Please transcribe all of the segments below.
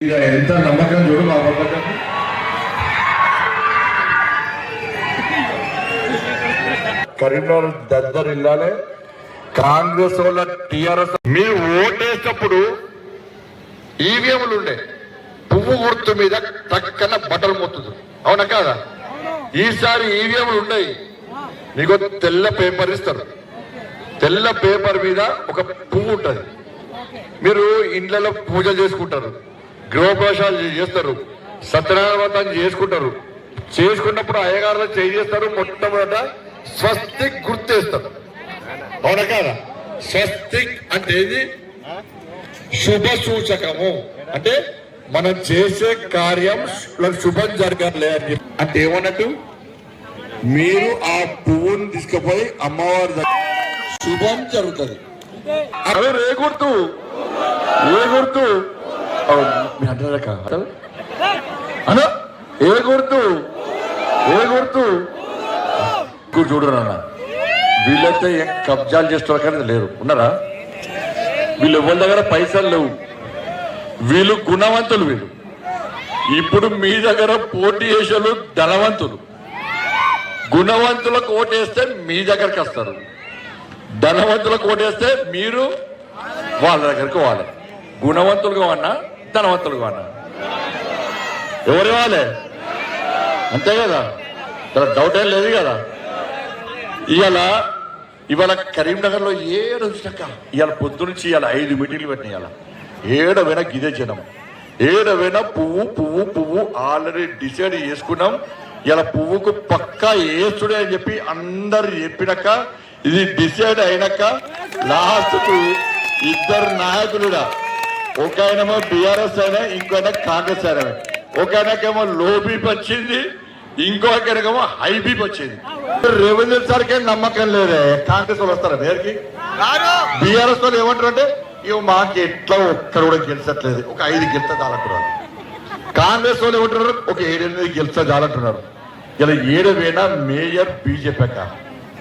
ఇక ఎంత నమ్మకం చూడు మా కరీంనగర్ దద్దరు ఇల్లాలే. కాంగ్రెస్ వాళ్ళ టిఆర్ఎస్ మీరు ఓటేసినప్పుడు ఈవీఎంలు ఉండే. పువ్వు గుర్తు మీద టక్కన బట్టలు మొత్తుంది అవునా కాదా? ఈసారి ఈవీఎంలు ఉన్నాయి మీకు తెల్ల పేపర్ ఇస్తారు. తెల్ల పేపర్ మీద ఒక పువ్వు ఉంటది. మీరు ఇండ్లలో పూజలు చేసుకుంటారు. గృహప్రవేశాలు చేస్తారు. సత్యనారాయణ చేసుకుంటారు. చేసుకున్నప్పుడు అయ్యగారులు చేస్తారు? మొట్టమొదట స్వస్తిక్ గుర్తేస్తారు. అవునా కదా? స్వస్తిక్ అంటే ఏది? శుభ సూచకము. అంటే మనం చేసే కార్యం శుభం జరగలే అని చెప్పి. అంటే ఏమన్నట్టు? మీరు ఆ పువ్వును తీసుకుపోయి అమ్మవారి దగ్గర శుభం జరుగుతుంది. అదే రేగుర్తు. గుర్తు ఏ గుర్తు మీరు అంటారా కాదు అనా ఏ గుర్తు? ఏ గుర్తు? చూడరు అన్న వీళ్ళైతే ఏం కబ్జాలు చేస్తున్నారు కానీ లేరు. ఉన్నారా? వీళ్ళు ఎవరి దగ్గర పైసలు లేవు. వీళ్ళు గుణవంతులు వీళ్ళు. ఇప్పుడు మీ దగ్గర పోటీ చేసేలు ధనవంతులు. గుణవంతులకు ఓటేస్తే మీ దగ్గరికి వస్తారు. ధనవంతులకు ఓటేస్తే మీరు వాళ్ళ దగ్గరికి పోవాలి. గుణవంతులు ఉన్నా ధనవంతులు కావన్నా ఎవరు ఇవ్వాలి అంతే కదా? ఇక్కడ డౌట్ ఏం లేదు కదా? ఇవాళ ఇవాళ కరీంనగర్లో ఏడు చూసినాక ఇవాళ పొద్దు నుంచి ఇవాళ ఐదు మీటింగ్లు పెట్టినాయి ఇవాళ. ఏడవైనా గిదే జనం. ఏడవైనా పువ్వు పువ్వు పువ్వు ఆల్రెడీ డిసైడ్ చేసుకున్నాం. ఇలా పువ్వుకు పక్కా వేస్తుడే అని చెప్పి అందరు చెప్పినాక ఇది డిసైడ్ అయినాక లాస్ట్ ఇద్దరు నాయకులుడా ఒక ఆయనేమో బీఆర్ఎస్ అయినా ఇంకో ఆయన కాంగ్రెస్ అయినా. ఒక ఆయనకేమో లో బీప్ వచ్చింది ఇంకో ఆయనకేమో హై బీప్ వచ్చింది. రెవెన్యూ సరికే నమ్మకం లేదే? కాంగ్రెస్ వాళ్ళు వస్తారా పేరుకి బీఆర్ఎస్ వాళ్ళు ఏమంటారు అంటే ఇవి మాకు ఎట్లా ఒక్కరు కూడా గెలిచట్లేదు ఒక ఐదు గెలిస్తే చాలంటున్నారు. కాంగ్రెస్ వాళ్ళు ఏమంటున్నారు ఒక ఏడెనిమిది గెలిస్తే చాలంటున్నారు. ఇలా ఏడు వేనా మేయర్ బీజేపీ అక్క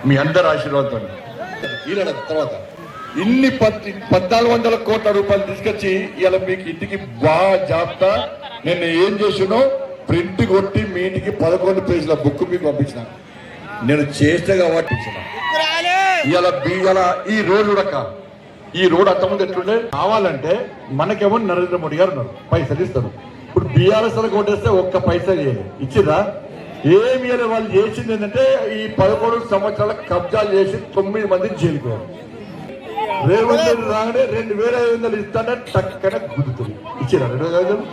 మీ అందరి ఆశీర్వాదంతో. ఈయన తర్వాత. ఇన్ని పద్ పద్నాలుగు వందల కోట్ల రూపాయలు తీసుకొచ్చి ఇలా మీకు ఇంటికి బాగా జాబితా నేను ఏం చేసినో ప్రింట్ కొట్టి మీ ఇంటికి పదకొండు పేజీల బుక్ మీకు పంపించిన. నేను చేస్తే కాబట్టి ఇలా ఇవాళ ఈ రోడ్డు రక ఈ రోడ్ అంతమంది ఎట్లుండే? కావాలంటే మనకేమో నరేంద్ర మోడీ గారు ఉన్నారు. పైసలు ఇస్తారు. ఇప్పుడు బీఆర్ఎస్ కొట్టేస్తే ఒక్క పైసా ఇవ్వలేదు ఇచ్చిరా ఏమి వాళ్ళు చేసింది ఏంటంటే ఈ పదకొండు సంవత్సరాల కబ్జాలు చేసి తొమ్మిది మంది జైలుకోయారు రేవంత్ రెడ్డి రాగానే రెండు వేల ఐదు వందలు ఇస్తానే టక్కన గుద్దుతుంది. ఇచ్చిరా రెండు వేల ఐదు వందలు?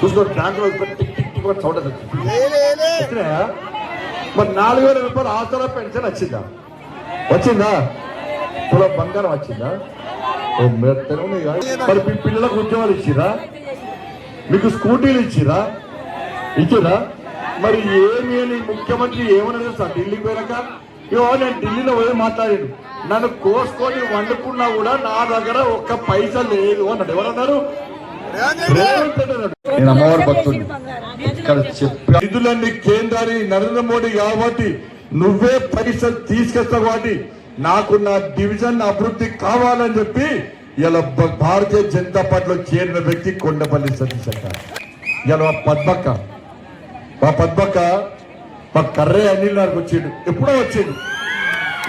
చూసుకోండి బ్యాంకులో టిక్ టిక్ టిక్ వచ్చినాయా మరి నాలుగు వేల రూపాయలు ఆసరా పెన్షన్ వచ్చిందా? వచ్చిందా? తుల బంగారం వచ్చిందా? మీరు మీ పిల్లలకు ఉద్యోగాలు ఇచ్చిరా? మీకు స్కూటీలు ఇచ్చిరా? ఇచ్చిరా? మరి ఏమి అని ముఖ్యమంత్రి ఏమని తెలుసా ఢిల్లీకి పోయాక ఇవో నేను ఢిల్లీలో పోయి మాట్లాడాడు నన్ను కోసుకొని వండుకున్నా కూడా నా దగ్గర ఒక్క పైసా లేదు అన్నాడు. ఎవరన్నారు. నేను అమ్మవారి ఇక్కడ నిధులన్నీ కేంద్రాన్ని నరేంద్ర మోడీ కాబట్టి నువ్వే పైసలు తీసుకొస్తావు కాబట్టి నాకు నా డివిజన్ అభివృద్ధి కావాలని చెప్పి ఇలా భ- భారతీయ జనతా పార్టీలో చేరిన వ్యక్తి కొండపల్లి సతీష్ అంట ఇలా పద్మక్క. మా పద్మక్క మా కర్రే అనిల్ నాకు వచ్చిండు. ఎప్పుడో వచ్చిండు.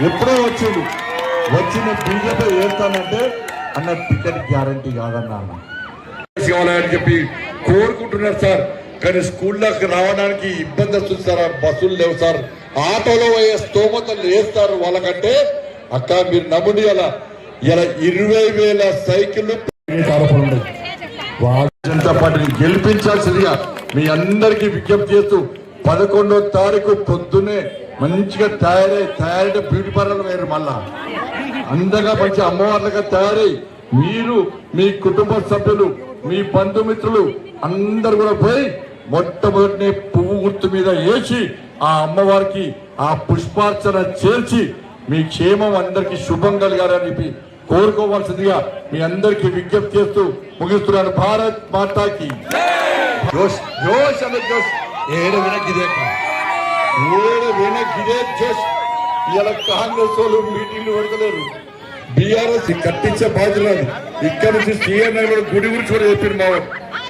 ఎప్పుడో వచ్చిండు. వచ్చిన బీజేపీ ఏస్తానంటే అన్న టికెట్ గ్యారంటీ కాదన్నా అన్న. కావాలని చెప్పి కోరుకుంటున్నారు సార్. కానీ స్కూల్లోకి రావడానికి ఇబ్బంది వస్తుంది సార్. బస్సులు లేవు సార్. ఆటోలో పోయే స్తోమతలు వేస్తారు వాళ్ళకంటే. అక్క మీరు నమ్ముడి అలా. ఇలా ఇరవై వేల సైకిళ్ళు జనతా పార్టీని గెలిపించాల్సిందిగా మీ అందరికీ విజ్ఞప్తి చేస్తూ పదకొండో తారీఖు పొద్దున్నే మంచిగా తయారై తయారైన బ్యూటీ పార్లర్ వేరు మళ్ళా. అందంగా మంచి అమ్మవార్లుగా తయారై మీరు మీ కుటుంబ సభ్యులు మీ బంధుమిత్రులు అందరు కూడా పోయి మొట్టమొదటిని పువ్వు గుర్తు మీద వేసి ఆ అమ్మవారికి ఆ పుష్పార్చన చేర్చి మీ క్షేమం అందరికి శుభం కలగాలని చెప్పి కోరుకోవాల్సిందిగా మీ అందరికి విజ్ఞప్తి చేస్తూ ముగిస్తున్నాను. భారత్ మాతాకి. జోష్ జోష్ అనే జోష్. ఏడు వినగిదే ఏడు వినగిదే జోష్ ఇలా కాంగ్రెస్ వాళ్ళు మీటింగ్లు పెడతలేరు. బీఆర్ఎస్ కట్టించే బాధ్యత లేదు. ఇక్కడ నుంచి సీఎం గుడి గురించి కూడా చెప్పారు మావాడు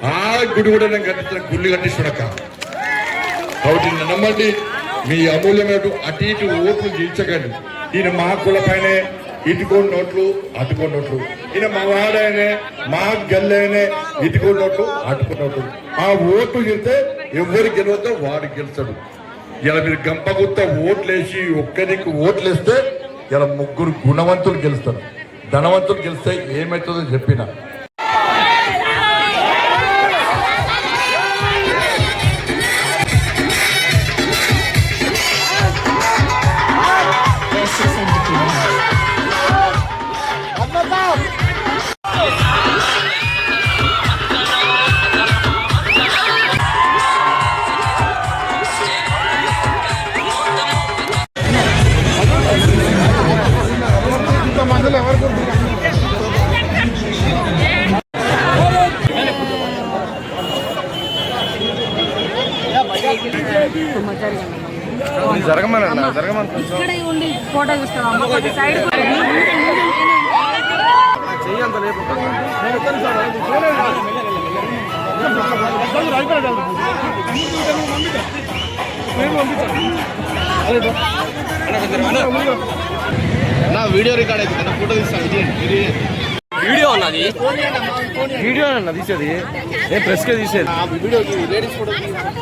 ఆ గుడి కూడా నేను కట్టించిన గుళ్ళు కట్టించుడక్క కాబట్టి నమ్మండి మీ అమూల్యమైన అటు ఇటు ఓట్లు గెలిచకండి ఈయన మా కుల పైనే ఇటుకోని నోట్లు అటుకోని నోట్లు. ఈయన మా వాడైనే మా గల్లైనే ఇటుకోని నోట్లు అటుకోని నోట్లు. ఆ ఓటు గెలితే ఎవరు గెలవద్దో వాడు గెలుస్తాడు. ఇలా మీరు గంపగుత్త ఓట్లేసి ఒక్కరికి ఓట్లేస్తే ఇలా ముగ్గురు గుణవంతులు గెలుస్తారు. ధనవంతులు గెలిస్తే ఏమవుతుందో చెప్పిన. నా వీడియో రికార్డ్ అవుతుంది నా ఫోటో తీస్తాను వీడియో అన్నది వీడియో అన్న తీసేది నేను ప్రెస్ కే తీసేది video ladies photo Sriram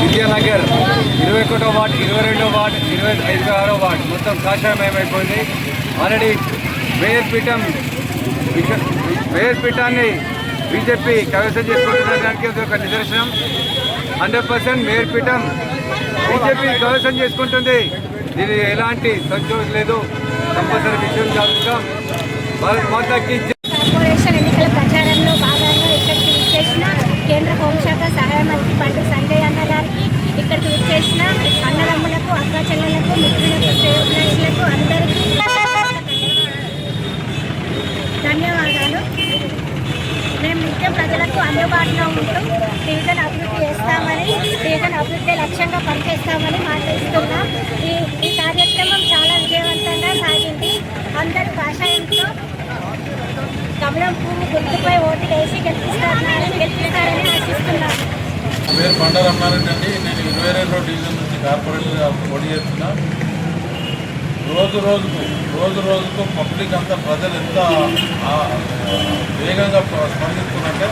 Vidyanagar ఇరవై ఒకటో వార్డ్ ఇరవై రెండో వార్డ్ ఇరవై ఐదు ఆరో వార్డ్. మొత్తం కాషాయమయమైపోయింది ఆల్రెడీ మేయర్ పీఠం మేయర్ పీఠాన్ని బీజేపీ కైవసం చేసుకుంటున్నదానికి ఇది ఒక నిదర్శనం. హండ్రెడ్ పర్సెంట్ మేయర్ పీఠం బీజేపీ కైవసం చేసుకుంటుంది. దీని ఎలాంటి సంతోషం లేదు. కంపల్సరీ విషయం జాగ్రత్త భారత్ మాతాకి కార్పొరేషన్ ఎన్నికల ప్రచారంలో భాగంగా ఇక్కడికి విచ్చేసిన కేంద్ర హోంశాఖ సహాయ మంత్రి పండు సంజయ్ అన్న గారికి ఇక్కడికి విచ్చేసిన అన్నదమ్ములకు అక్క చెల్లెలకు మిత్రులకు శ్రేయోభిలాషులకు అందరికీ ధన్యవాదాలు. మేము నిత్యం ప్రజలకు అందుబాటులో ఉంటూ డివిజన్ అభివృద్ధి చేస్తామని డివిజన్ అభివృద్ధి లక్ష్యంగా పనిచేస్తామని మాట్లాడుతున్నాం ఈ ఈ కార్యక్రమం చాలా విజయవంతంగా సాగింది. అందరి భాషయంతో కమలం పువ్వు గుర్తుపై ఓటు వేసి గెలిపిస్తారని గెలిపిస్తారని ఆశిస్తున్నాను పేరు కొండ రమణారెడ్డి నేను ఇరవై రెండో డివిజన్ నుంచి కార్పొరేటర్గా పోటీ చేస్తున్నా. రోజు రోజుకు రోజు రోజుకు పబ్లిక్ అంతా ప్రజలు ఎంత వేగంగా ప్ర- స్పందిస్తున్నారంటే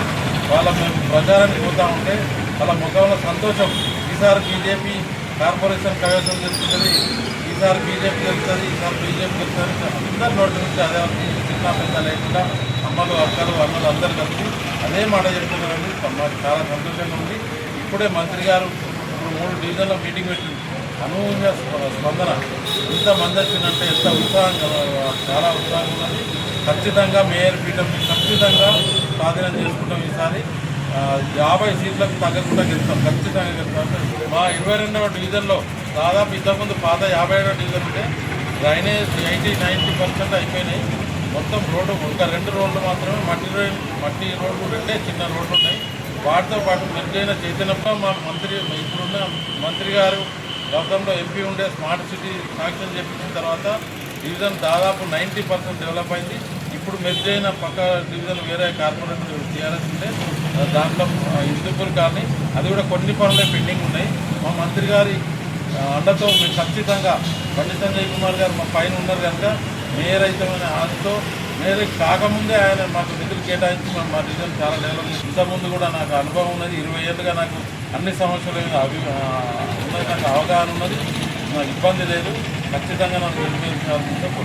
వాళ్ళ మేము ప్రచారానికి పోతా ఉంటే వాళ్ళ ముఖంలో సంతోషం. ఈసారి బీజేపీ కార్పొరేషన్ కైవసం చేస్తుంది ఈసారి బీజేపీ గెలుస్తుంది ఈసారి బీజేపీ గెలుస్తుంది అందరి నోటి నుంచి అదే చిన్న పెద్ద లేకుండా అమ్మలు అక్కలు అన్నలు అందరు కలిసి అదే మాట చెప్తున్నారండి మాకు చాలా సంతోషంగా ఉంది. ఇప్పుడే మంత్రి గారు మూడు డివిజన్ల మీటింగ్ పెట్టింది. అనూహ్య స్పందన. ఇంత మంది వచ్చిందంటే ఎంత ఉత్సాహం చాలా ఉత్సాహంగా ఉన్నది. ఖచ్చితంగా మేయర్ పీఠం ఖచ్చితంగా స్వాధీనం చేసుకుంటాం ఈసారి. యాభై సీట్లకు తగ్గకుండా గెలుస్తాం. ఖచ్చితంగా గెలుస్తాం. మా ఇరవై రెండవ డివిజన్లో దాదాపు ఇంతకుముందు పాత యాభై ఏడవ డివిజన్ ఉంటే డ్రైనేజ్ ఎయిటీ నైంటీ పర్సెంట్ అయిపోయినాయి. మొత్తం రోడ్డు ఇంకా రెండు రోడ్లు మాత్రమే మట్టి రోడ్ మట్టి రోడ్లు రెండే చిన్న రోడ్లు ఉన్నాయి. వాటితో పాటు మెరుగైన చైతన్యంలో మా మంత్రి ఇప్పుడున్న మంత్రి గారు గతంలో ఎంపీ ఉండే స్మార్ట్ సిటీ శాంక్షన్ చేపించిన తర్వాత డివిజన్ దాదాపు నైంటీ పర్సెంట్ డెవలప్ అయింది. ఇప్పుడు మెరుగైన పక్క డివిజన్ వేరే కార్పొరేట్ టీఆర్ఎస్ ఉంటే దాంట్లో ఆ, కానీ అది కూడా కొన్ని పనులే పెండింగ్ ఉన్నాయి. మా మంత్రి గారి అండతో మేము ఖచ్చితంగా బండి సంజయ్ కుమార్ గారు మా పైన ఉన్నారు కనుక మేయర్ అవుతామనే ఆశతో మేయర్ కాకముందే ఆయన మాకు నిధులు కేటాయించి మా మా డివిజన్ చాలా డెవలప్ చేసి ఇంతకుముందు కూడా నాకు అనుభవం ఉన్నది ఇరవై ఏళ్ళుగా నాకు అన్ని సమస్యల మీద అభి ఉన్నది నాకు అవగాహన ఉన్నది. నాకు ఇబ్బంది లేదు. ఖచ్చితంగా నాకు గెలిపించాల్సిందే